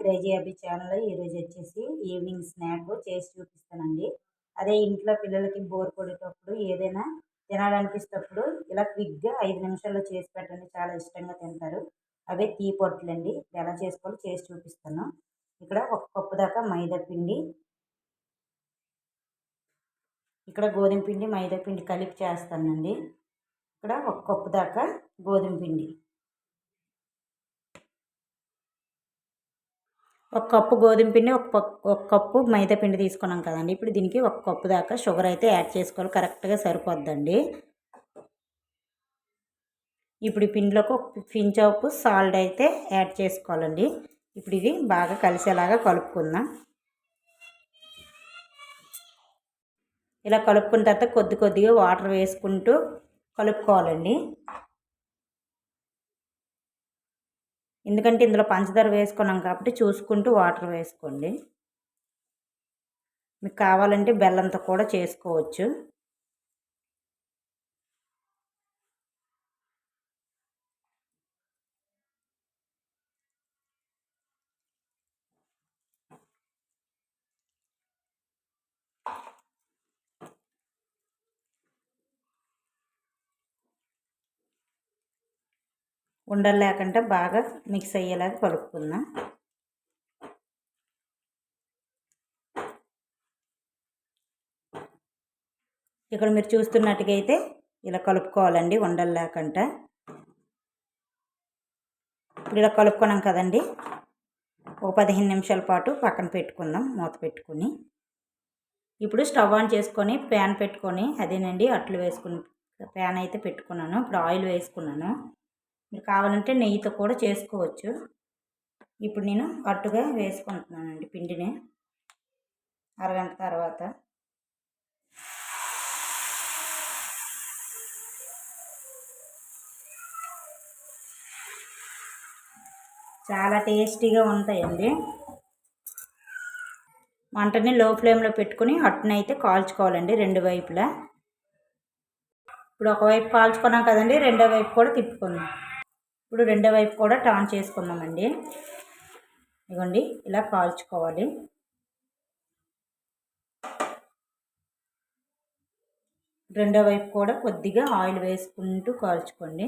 Crazy అబ్బి channel ఈరోజు వచ్చేసి ఈవినింగ్ స్నాక్ చేసి చూపిస్తానండి. అదే ఇంట్లో పిల్లలకి బోర్ కొడేటప్పుడు ఏదైనా తినాలనిపిస్తేప్పుడు ఇలా క్విక్గా ఐదు నిమిషాల్లో చేసి పెట్టండి. చాలా ఇష్టంగా తింటారు. అవే తీ పొట్లండి. ఎలా చేసుకోవాలో చేసి చూపిస్తాను. ఇక్కడ ఒక కప్పు దాకా మైదా పిండి. ఇక్కడ గోధుమ పిండి మైదా పిండి కలిపి చేస్తానండి. ఇక్కడ ఒక కప్పు దాకా గోధుమ పిండి. ఒక కప్పు గోధుమ పిండి ఒక ఒక కప్పు మైదా పిండి తీసుకున్నాం కదండి. ఇప్పుడు దీనికి ఒక కప్పు దాకా షుగర్ అయితే యాడ్ చేసుకోవాలి. కరెక్ట్గా సరిపోద్దండి. ఇప్పుడు ఈ పిండిలోకి ఒక పించ్ ఉప్పు సాల్ట్ అయితే యాడ్ చేసుకోవాలండి. ఇప్పుడు ఇది బాగా కలిసేలాగా కలుపుకుందాం. ఇలా కలుపుకున్న తర్వాత కొద్ది కొద్దిగా వాటర్ వేసుకుంటూ కలుపుకోవాలండి. ఎందుకంటే ఇందులో పంచదార వేసుకున్నాం కాబట్టి చూసుకుంటూ వాటర్ వేసుకోండి. మీకు కావాలంటే బెల్లంతో కూడా చేసుకోవచ్చు. ఉండలు లేకుండా బాగా మిక్స్ అయ్యేలాగా కలుపుకుందాం. ఇక్కడ మీరు చూస్తున్నట్టుగా అయితే ఇలా కలుపుకోవాలండి ఉండలు లేకుండా ఇప్పుడు ఇలా కలుపుకున్నాం కదండి. ఒక పదిహేను నిమిషాల పాటు పక్కన పెట్టుకుందాం మూత పెట్టుకుని. ఇప్పుడు స్టవ్ ఆన్ చేసుకొని ప్యాన్ పెట్టుకొని అదేనండి అట్లు వేసుకుని ప్యాన్ అయితే పెట్టుకున్నాను ఇప్పుడు ఆయిల్ వేసుకున్నాను. మీరు కావాలంటే నెయ్యితో కూడా చేసుకోవచ్చు. ఇప్పుడు నేను అట్టుగా వేసుకుంటున్నానండి పిండిని. అరగంట తర్వాత. చాలా టేస్టీగా ఉంటాయండి. మంటని లో ఫ్లేమ్లో పెట్టుకుని అట్టునైతే కాల్చుకోవాలండి రెండు వైపులా. ఇప్పుడు ఒకవైపు కాల్చుకున్నాం కదండి రెండో వైపు కూడా తిప్పుకుందాం. ఇప్పుడు రెండో వైపు కూడా టర్న్ చేసుకుందామండి. ఇదిగోండి ఇలా కాల్చుకోవాలి. రెండో వైపు కూడా కొద్దిగా ఆయిల్ వేసుకుంటూ కాల్చుకోండి.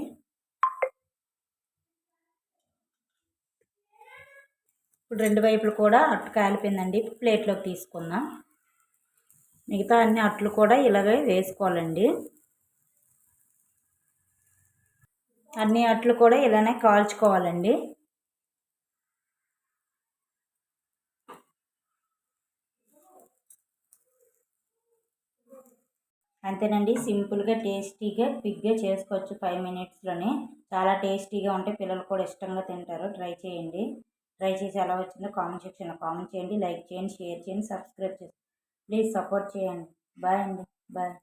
ఇప్పుడు రెండు వైపులు కూడా అట్టు కాలిపోయిందండి. ప్లేట్లోకి తీసుకుందాం. మిగతా అన్ని అట్లు కూడా ఇలాగే వేసుకోవాలండి. అన్ని అట్లు కూడా ఇలానే కాల్చుకోవాలండి. అంతేనండి సింపుల్గా టేస్టీగా క్విక్గా చేసుకోవచ్చు ఫైవ్ మినిట్స్లోనే. చాలా టేస్టీగా ఉంటే పిల్లలు కూడా ఇష్టంగా తింటారు. ట్రై చేయండి. ట్రై చేసి ఎలా వచ్చిందో కామెంట్ సెక్షన్లో కామెంట్ చేయండి. లైక్ చేయండి షేర్ చేయండి సబ్స్క్రైబ్ చేయండి. ప్లీజ్ సపోర్ట్ చేయండి. బాయ్ అండి. బాయ్.